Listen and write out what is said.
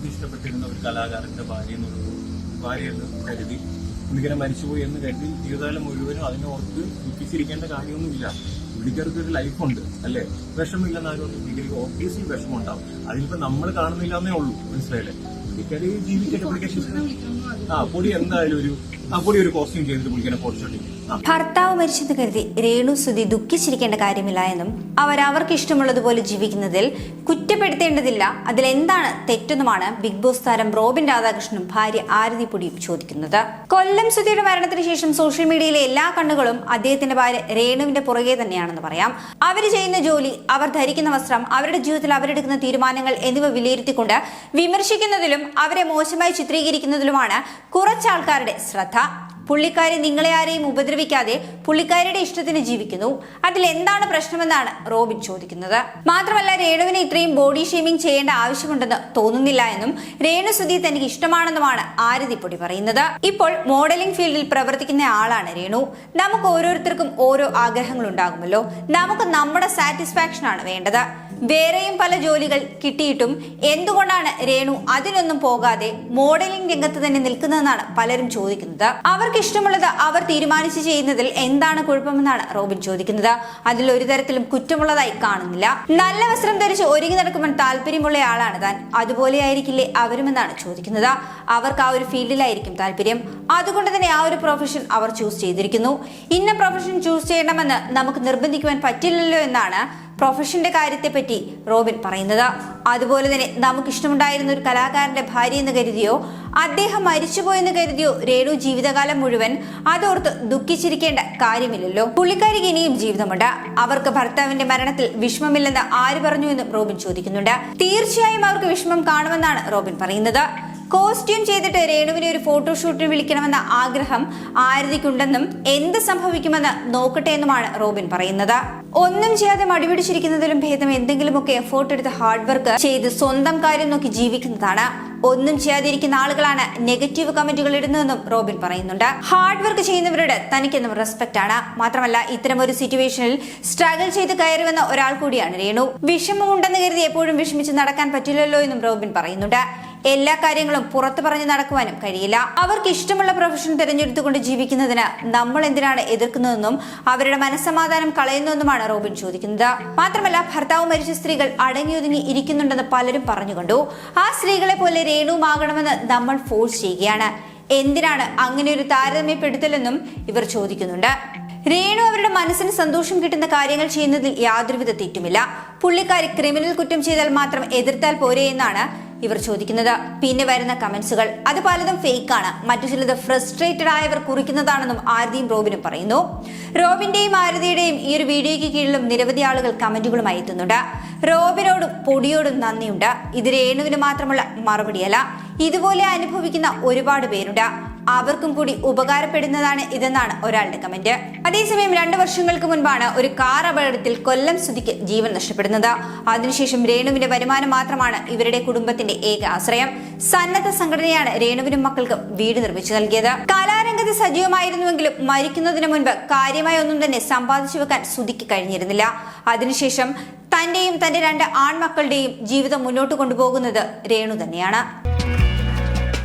നമുക്ക് ഇഷ്ടപ്പെട്ടിരുന്ന ഒരു കലാകാരന്റെ ഭാര്യ എന്നുള്ളത് ഭാര്യ എന്ന് കരുതി. ഇന്നിങ്ങനെ മരിച്ചുപോയി എന്ന് കരുതി ജീവിതകാലം മുഴുവനും അതിനെ ഓർത്ത് ദുഃഖിച്ചിരിക്കേണ്ട കാര്യമൊന്നുമില്ല. പുള്ളിക്കാർക്ക് ഒരു ലൈഫുണ്ട് അല്ലേ? വിഷമില്ലെന്ന് ആരും ഒന്നും പുള്ളിക്കാർക്ക് ഓബിയസ്ലി വിഷമം ഉണ്ടാവും അതിലിപ്പോ നമ്മൾ കാണുന്നില്ല എന്നേ ഉള്ളൂ മനസ്സിലായില്ലേ? പുള്ളിക്കാരി ജീവിക്കട്ടെ പുള്ളിക്കാരി ആ പൊടി എന്തായാലും ഒരു ഒരു കോസ്റ്റ്യൂം ഭർത്താവ് മരിച്ചെന്ന് കരുതി രേണു സുധി ദുഃഖിച്ചിരിക്കേണ്ട കാര്യമില്ല എന്നും അവർ അവർക്ക് ഇഷ്ടമുള്ളതുപോലെ ജീവിക്കുന്നതിൽ കുറ്റപ്പെടുത്തേണ്ടതില്ല. അതിൽ എന്താണ് തെറ്റെന്നുമാണ് ബിഗ് ബോസ് താരം റോബിൻ രാധാകൃഷ്ണനും ഭാര്യ ആരതി പൊടിയും ചോദിക്കുന്നത്. കൊല്ലം സുധിയുടെ മരണത്തിന് ശേഷം സോഷ്യൽ മീഡിയയിലെ എല്ലാ കണ്ണുകളും അദ്ദേഹത്തിന്റെ ഭാര്യ രേണുവിന്റെ പുറകെ തന്നെയാണെന്ന് പറയാം. അവർ ചെയ്യുന്ന ജോലി അവർ ധരിക്കുന്ന വസ്ത്രം അവരുടെ ജീവിതത്തിൽ അവരെടുക്കുന്ന തീരുമാനങ്ങൾ എന്നിവ വിലയിരുത്തിക്കൊണ്ട് വിമർശിക്കുന്നതിലും അവരെ മോശമായി ചിത്രീകരിക്കുന്നതിലുമാണ് കുറച്ചാൾക്കാരുടെ ശ്രദ്ധ. tá? പുള്ളിക്കാരി നിങ്ങളെ ആരെയും ഉപദ്രവിക്കാതെ പുള്ളിക്കാരിയുടെ ഇഷ്ടത്തിന് ജീവിക്കുന്നു. അതിൽ എന്താണ് പ്രശ്നമെന്നാണ് റോബിൻ ചോദിക്കുന്നത്. മാത്രമല്ല രേണുവിന് ഇത്രയും ബോഡി ഷേമിംഗ് ചെയ്യേണ്ട ആവശ്യമുണ്ടെന്ന് തോന്നുന്നില്ല എന്നും രേണു സുധി തനിക്ക് ഇഷ്ടമാണെന്നുമാണ് ആരതിപ്പൊടി പറയുന്നത്. ഇപ്പോൾ മോഡലിംഗ് ഫീൽഡിൽ പ്രവർത്തിക്കുന്ന ആളാണ് രേണു. നമുക്ക് ഓരോരുത്തർക്കും ഓരോ ആഗ്രഹങ്ങൾ ഉണ്ടാകുമല്ലോ. നമുക്ക് നമ്മുടെ സാറ്റിസ്ഫാക്ഷൻ ആണ് വേണ്ടത്. വേറെയും പല ജോലികൾ കിട്ടിയിട്ടും എന്തുകൊണ്ടാണ് രേണു അതിനൊന്നും പോകാതെ മോഡലിംഗ് രംഗത്ത് തന്നെ നിൽക്കുന്നതെന്നാണ് പലരും ചോദിക്കുന്നത്. അവർക്ക് ഇഷ്ടമുള്ളത് അവർ തീരുമാനിച്ച് ചെയ്യുന്നതിൽ എന്താണ് കുഴപ്പമെന്നാണ് റോബിൻ ചോദിക്കുന്നത്. അതിൽ ഒരു തരത്തിലും കുറ്റമുള്ളതായി കാണുന്നില്ല. നല്ല വസ്ത്രം ധരിച്ച് ഒരുങ്ങി നടക്കുമ്പോൾ താല്പര്യമുള്ള ആളാണ് താൻ. അതുപോലെയായിരിക്കില്ലേ അവരുമെന്നാണ് ചോദിക്കുന്നത്. അവർക്ക് ആ ഒരു ഫീൽഡിലായിരിക്കും താല്പര്യം. അതുകൊണ്ട് തന്നെ ആ ഒരു പ്രൊഫഷൻ അവർ ചൂസ് ചെയ്തിരിക്കുന്നു. ഇന്ന പ്രൊഫഷൻ ചൂസ് ചെയ്യണമെന്ന് നമുക്ക് നിർബന്ധിക്കുവാൻ പറ്റില്ലല്ലോ എന്നാണ് പ്രൊഫഷന്റെ കാര്യത്തെപ്പറ്റി റോബിൻ പറയുന്നത്. അതുപോലെ തന്നെ നമുക്ക് ഇഷ്ടമുണ്ടായിരുന്ന ഒരു കലാകാരന്റെ ഭാര്യ എന്ന് കരുതിയോ അദ്ദേഹം മരിച്ചുപോയെന്ന് കരുതിയോ രേണു ജീവിതകാലം മുഴുവൻ അതോർത്ത് ദുഃഖിച്ചിരിക്കേണ്ട കാര്യമില്ലല്ലോ. പുള്ളിക്കാരിക്ക് ഇനിയും ജീവിതമുണ്ട്. അവർക്ക് ഭർത്താവിന്റെ മരണത്തിൽ വിഷമമില്ലെന്ന് ആര് പറഞ്ഞു എന്നും റോബിൻ ചോദിക്കുന്നുണ്ട്. തീർച്ചയായും അവർക്ക് വിഷമം കാണുമെന്നാണ് റോബിൻ പറയുന്നത്. കോസ്റ്റ്യൂം ചെയ്തിട്ട് രേണുവിനെ ഒരു ഫോട്ടോഷൂട്ടിന് വിളിക്കണമെന്ന ആഗ്രഹം ആരതിക്കുണ്ടെന്നും എന്ത് സംഭവിക്കുമെന്ന് നോക്കട്ടെ എന്നുമാണ് റോബിൻ പറയുന്നത്. ഒന്നും ചെയ്യാതെ മടിപിടിച്ചിരിക്കുന്നതിലും ഭേദം എന്തെങ്കിലുമൊക്കെ എഫേർട്ട് എടുത്ത് ഹാർഡ് വർക്ക് ചെയ്ത് സ്വന്തം കാര്യം നോക്കി ജീവിക്കുന്നതാണ്. ഒന്നും ചെയ്യാതിരിക്കുന്ന ആളുകളാണ് നെഗറ്റീവ് കമന്റുകൾ ഇടുന്നതെന്നും റോബിൻ പറയുന്നുണ്ട്. ഹാർഡ് വർക്ക് ചെയ്യുന്നവരോട് തനിക്കെന്നും റെസ്പെക്ട് ആണ്. മാത്രമല്ല ഇത്തരം ഒരു സിറ്റുവേഷനിൽ സ്ട്രഗിൾ ചെയ്ത് കയറി വന്ന ഒരാൾ കൂടിയാണ് രേണു. വിഷമമുണ്ടെന്ന് കരുതി എപ്പോഴും വിഷമിച്ച് നടക്കാൻ പറ്റില്ലല്ലോ എന്നും റോബിൻ പറയുന്നുണ്ട്. എല്ലാ കാര്യങ്ങളും പുറത്തു പറഞ്ഞു നടക്കുവാനും കഴിയില്ല. അവർക്ക് ഇഷ്ടമുള്ള പ്രൊഫഷൻ തിരഞ്ഞെടുത്തുകൊണ്ട് ജീവിക്കുന്നതിന് നമ്മൾ എന്തിനാണ് എതിർക്കുന്നതെന്നും അവരുടെ മനസ്സമാധാനം കളയുന്നതെന്നുമാണ് റോബിൻ ചോദിക്കുന്നത്. മാത്രമല്ല ഭർത്താവ് മരിച്ച സ്ത്രീകൾ അടങ്ങിയൊതുങ്ങി ഇരിക്കുന്നുണ്ടെന്ന് പലരും പറഞ്ഞുകൊണ്ടു ആ സ്ത്രീകളെ പോലെ രേണുവുമാകണമെന്ന് നമ്മൾ ഫോഴ്സ് ചെയ്യുകയാണ്. എന്തിനാണ് അങ്ങനെ ഒരു താരതമ്യപ്പെടുത്തലെന്നും ഇവർ ചോദിക്കുന്നുണ്ട്. രേണു അവരുടെ മനസ്സിന് സന്തോഷം കിട്ടുന്ന കാര്യങ്ങൾ ചെയ്യുന്നതിൽ യാതൊരുവിധ തെറ്റുമില്ല. പുള്ളിക്കാരി ക്രിമിനൽ കുറ്റം ചെയ്താൽ മാത്രം എതിർത്താൽ പോരെ എന്നാണ് ഇവർ ചോദിക്കുന്നത്. പിന്നെ വരുന്ന കമന്റ്സുകൾ. അത് പലതും ആണ് മറ്റു ചിലത് ഫ്രസ്ട്രേറ്റഡ് ആയവർ കുറിക്കുന്നതാണെന്നും ആരതിയും റോബിനും പറയുന്നു. റോബിന്റെയും ആരതിയുടെയും ഈ ഒരു വീഡിയോയ്ക്ക് കീഴിലും നിരവധി ആളുകൾ കമന്റുകളുമായി എത്തുന്നുണ്ട്. റോബിനോടും പൊടിയോടും നന്ദിയുണ്ട്. ഇത് രേണുവിന് മാത്രമുള്ള മറുപടിയല്ല. ഇതുപോലെ അനുഭവിക്കുന്ന ഒരുപാട് പേരുണ്ട്. അവർക്കും കൂടി ഉപകാരപ്പെടുന്നതാണ് ഇതെന്നാണ് ഒരാളുടെ കമന്റ്. അതേസമയം രണ്ടു വർഷങ്ങൾക്ക് മുൻപാണ് ഒരു കാർ അപകടത്തിൽ കൊല്ലം സ്തുതിക്ക് ജീവൻ നഷ്ടപ്പെടുന്നത്. അതിനുശേഷം രേണുവിന്റെ വരുമാനം മാത്രമാണ് ഇവരുടെ കുടുംബത്തിന്റെ ഏക ആശ്രയം. സന്നദ്ധ സംഘടനയാണ് രേണുവിനും മക്കൾക്കും വീട് നിർമ്മിച്ചു നൽകിയത്. കലാരംഗത്ത് സജീവമായിരുന്നുവെങ്കിലും മരിക്കുന്നതിന് മുൻപ് കാര്യമായ ഒന്നും തന്നെ സമ്പാദിച്ചു വെക്കാൻ സ്തുതിക്ക് കഴിഞ്ഞിരുന്നില്ല. അതിനുശേഷം തന്റെയും തന്റെ രണ്ട് ആൺമക്കളുടെയും ജീവിതം മുന്നോട്ട് കൊണ്ടുപോകുന്നത് രേണു തന്നെയാണ്.